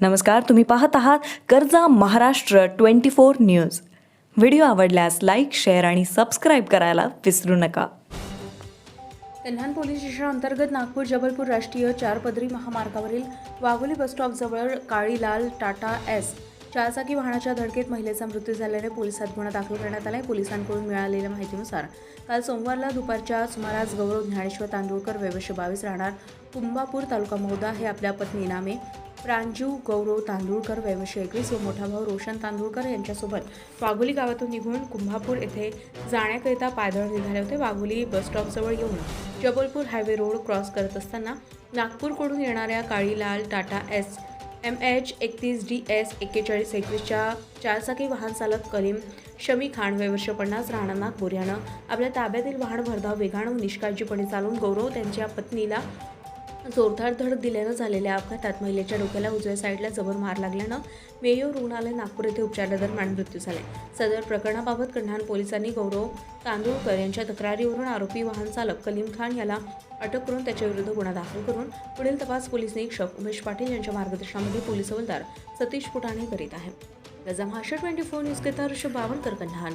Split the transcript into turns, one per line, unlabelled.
नमस्कार तुम्ही पाहत आहात कर्जा Maharashtra twenty four news. Video आवडल्यास लाईक शेअर आणि सबस्क्राईब करायला विसरू नका.
कल्याण पोलीस स्टेशन अंतर्गत नागपूर जबलपूर राष्ट्रीय चारपदरी महामार्गावरील वाघोली बसस्टॉपजवळ काळीलाल टाटा एस चारचाकी वाहनाच्या धडकेत महिलेचा मृत्यू झाल्याने पोलिसात गुन्हा दाखल करण्यात आला आहे पोलिसांकडून मिळालेल्या माहितीनुसार काल सोमवारला दुपारच्या सुमारास गौरव ज्ञानेश्वर तांदूळकर वयवर्ष बावीस राहणार कुंभापूर तालुका महोदा हे आपल्या पत्नी नामे प्रांजू गौरव तांदूळकर वयवर्ष एकवीस व मोठा भाऊ रोशन तांदूळकर यांच्यासोबत वाघोली गावातून निघून कुंभापूर येथे जाण्याकरिता पायदळ निघाले होते. वाघोली बसस्टॉपजवळ येऊन जबलपूर हायवे रोड क्रॉस करत असताना नागपूरकडून येणाऱ्या काळीलाल टाटा एस एम एच एकतीस डी एस एक्केचाळीस एकवीसच्या चारचाकी वाहन चालक करीम शमी खान वयवर्ष पन्नास राहणार नागपूर यानं आपल्या ताब्यातील वाहन भरधाव वेगानं निष्काळजीपणे चालवून गौरव त्यांच्या पत्नीला जोरदार धड दिल्यानं झालेल्या अपघातात महिलेच्या डोक्याला उजव्या साईडला जबर मार लागल्यानं मेयो रुग्णालय नागपूर येथे उपचारादरम्यान मृत्यू झाले. सदर प्रकरणाबाबत कल्याण पोलिसांनी गौरव तांदूळकर यांच्या तक्रारीवरून आरोपी वाहन चालक कलीम खान याला अटक करून त्याच्याविरुद्ध गुन्हा दाखल करून पुढील तपास पोलीस निरीक्षक उमेश पाटील यांच्या मार्गदर्शनामध्ये पोलीस हवालदार सतीश पुटाणे करीत आहे गजा महाराष्ट्र ट्वेंटी फोर न्यूज करिता ऋषभ बावनकर कन्हान.